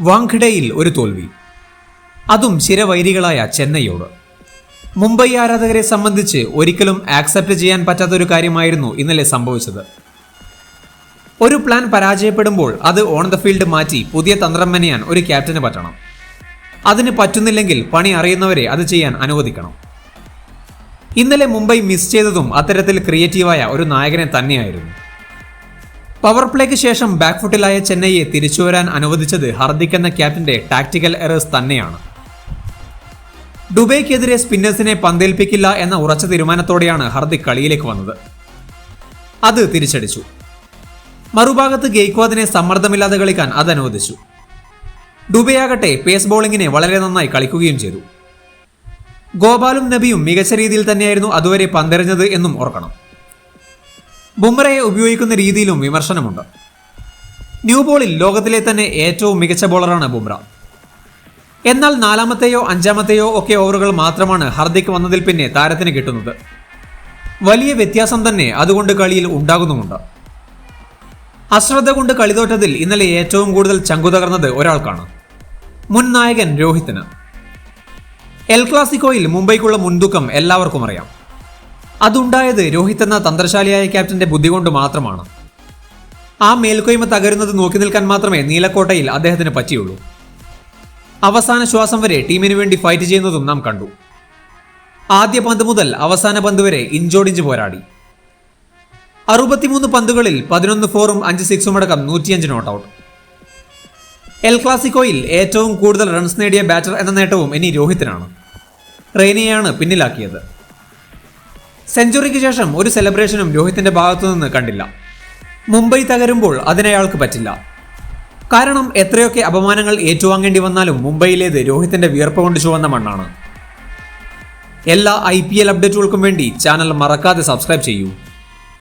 വാങ്ഖഡയിൽ ഒരു തോൽവി. അതും ചിരവൈരികളായ ചെന്നൈയോട്. മുംബൈ ആരാധകരെ സംബന്ധിച്ച് ഒരിക്കലും ആക്സെപ്റ്റ് ചെയ്യാൻ പറ്റാത്തൊരു കാര്യമായിരുന്നു ഇന്നലെ സംഭവിച്ചത്. ഒരു പ്ലാൻ പരാജയപ്പെടുമ്പോൾ അത് ഓൺ ദ ഫീൽഡ് മാറ്റി പുതിയ തന്ത്രം മെനയാൻ ഒരു ക്യാപ്റ്റന് പറ്റണം. അതിന് പറ്റുന്നില്ലെങ്കിൽ പണി അറിയുന്നവരെ അത് ചെയ്യാൻ അനുവദിക്കണം. ഇന്നലെ മുംബൈ മിസ് ചെയ്തതും അത്തരത്തിൽ ക്രിയേറ്റീവായ ഒരു നായകനെ തന്നെയായിരുന്നു. പവർ പ്ലേക്ക് ശേഷം ബാക്ക് ഫുട്ടിലായ ചെന്നൈയെ തിരിച്ചുവരാൻ അനുവദിച്ചത് ഹർദിക് എന്ന ക്യാപ്റ്റന്റെ ടാക്ടിക്കൽ എറേഴ്സ് തന്നെയാണ്. ഡുബൈക്കെതിരെ സ്പിന്നേഴ്സിനെ പന്തേൽപ്പിക്കില്ല എന്ന ഉറച്ച തീരുമാനത്തോടെയാണ് ഹർദിക് കളിയിലേക്ക് വന്നത്. അത് തിരിച്ചടിച്ചു. മറുഭാഗത്ത് ഗെയ്ക്വാദിനെ സമ്മർദ്ദമില്ലാതെ കളിക്കാൻ അത് അനുവദിച്ചു. ഡുബയാകട്ടെ പേസ് ബോളിങ്ങിനെ വളരെ നന്നായി കളിക്കുകയും ചെയ്തു. ഗോപാലും നബിയും മികച്ച രീതിയിൽ തന്നെയായിരുന്നു അതുവരെ പന്തെറിഞ്ഞത് എന്നും ഓർക്കണം. ബുംറയെ ഉപയോഗിക്കുന്ന രീതിയിലും വിമർശനമുണ്ട്. ന്യൂ ബോളിൽ ലോകത്തിലെ തന്നെ ഏറ്റവും മികച്ച ബോളറാണ് ബുംറ. എന്നാൽ നാലാമത്തെയോ അഞ്ചാമത്തെയോ ഒക്കെ ഓവറുകൾ മാത്രമാണ് ഹർദിക് വന്നതിൽ പിന്നെ താരത്തിന് കിട്ടുന്നത്. വലിയ വ്യത്യാസം തന്നെ അതുകൊണ്ട് കളിയിൽ ഉണ്ടാകുന്നുമുണ്ട്. അശ്രദ്ധ കൊണ്ട് കളിതോറ്റതിൽ ഇന്നലെ ഏറ്റവും കൂടുതൽ ചങ്കു തകർന്നത് ഒരാൾക്കാണ്. മുൻ നായകൻ രോഹിത്തിന്. എൽ ക്ലാസിക്കോയിൽ മുംബൈക്കുള്ള മുൻതൂക്കം എല്ലാവർക്കും അറിയാം. അതുണ്ടായത് രോഹിത് എന്ന തന്ത്രശാലിയായ ക്യാപ്റ്റന്റെ ബുദ്ധി കൊണ്ട് മാത്രമാണ്. ആ മേൽക്കൊയ്മ തകരുന്നത് നോക്കി നിൽക്കാൻ മാത്രമേ നീലക്കോട്ടയിൽ അദ്ദേഹത്തിന് പറ്റിയുള്ളൂ. അവസാന ശ്വാസം വരെ ടീമിന് വേണ്ടി ഫൈറ്റ് ചെയ്യുന്നതും നാം കണ്ടു. ആദ്യ പന്ത് മുതൽ അവസാന പന്ത് വരെ ഇഞ്ചോടിഞ്ച് പോരാടി. അറുപത്തിമൂന്ന് പന്തുകളിൽ പതിനൊന്ന് ഫോറും അഞ്ച് സിക്സും അടക്കം നൂറ്റിയഞ്ച് നോട്ട് ഔട്ട്. എൽ ക്ലാസിക്കോയിൽ ഏറ്റവും കൂടുതൽ റൺസ് നേടിയ ബാറ്റർ എന്ന നേട്ടവും ഇനി രോഹിത്തിനാണ്. റെയ്നയാണ് പിന്നിലാക്കിയത്. സെഞ്ചുറിക്ക് ശേഷം ഒരു സെലിബ്രേഷനും രോഹിത്തിന്റെ ഭാഗത്തു നിന്ന് കണ്ടില്ല. മുംബൈ തകരുമ്പോൾ അതിനയാൾക്ക് പറ്റില്ല. കാരണം എത്രയൊക്കെ അപമാനങ്ങൾ ഏറ്റുവാങ്ങേണ്ടി വന്നാലും മുംബൈയിലേത് രോഹിത്തിന്റെ വിയർപ്പ് കൊണ്ട് ചുവന്ന മണ്ണാണ്. എല്ലാ ഐ പി എൽ അപ്ഡേറ്റുകൾക്കും വേണ്ടി ചാനൽ മറക്കാതെ സബ്സ്ക്രൈബ് ചെയ്യൂ.